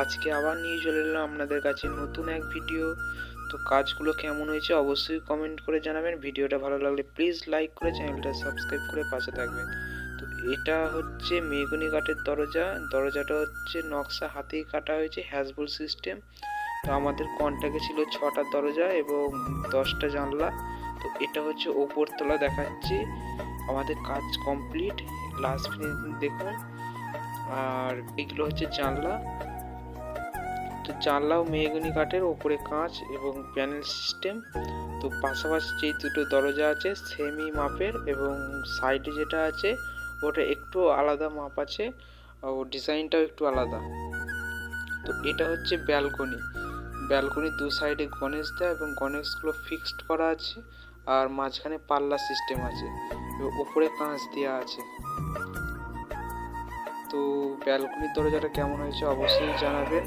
আজকে আবার নিয়ে চলে এলাম আপনাদের কাছে নতুন এক ভিডিও তো কাজগুলো কেমন হয়েছে অবশ্যই কমেন্ট করে জানাবেন। ভিডিওটা ভালো লাগলে প্লিজ লাইক করে চ্যানেলটা সাবস্ক্রাইব করে পাশে থাকবেন। তো এটা হচ্ছে মেগুনি কাঠের দরজা। দরজাটা হচ্ছে নকশা হাতেই কাটা হয়েছে হ্যাজবল সিস্টেম তো আমাদের কন্ট্যাক্টে ছিল ছটা দরজা এবং দশটা জানলা। তো এটা হচ্ছে ওপরতলা দেখাচ্ছি। আমাদের কাজ কমপ্লিট লাস্ট দেখুন। আর এগুলো হচ্ছে জানলা। তো জানলাও মেহগনি কাঠের, ওপরে কাঁচ এবং প্যানেল সিস্টেম তো পাশাপাশি যে দুটো দরজা আছে সেমি মাপের এবং সাইডে যেটা আছে, ওটা একটু আলাদা মাপ আছে ও ডিজাইনটাও একটু আলাদা। তো এটা হচ্ছে ব্যালকনি ব্যালকনির দু সাইডে গণেশ দেয় এবং গণেশগুলো ফিক্সড করা আছে, আর মাঝখানে পাল্লা সিস্টেম আছে ওপরে কাঁচ দেওয়া আছে। তো ব্যালকনির দরজাটা কেমন হয়েছে অবশ্যই জানাবেন।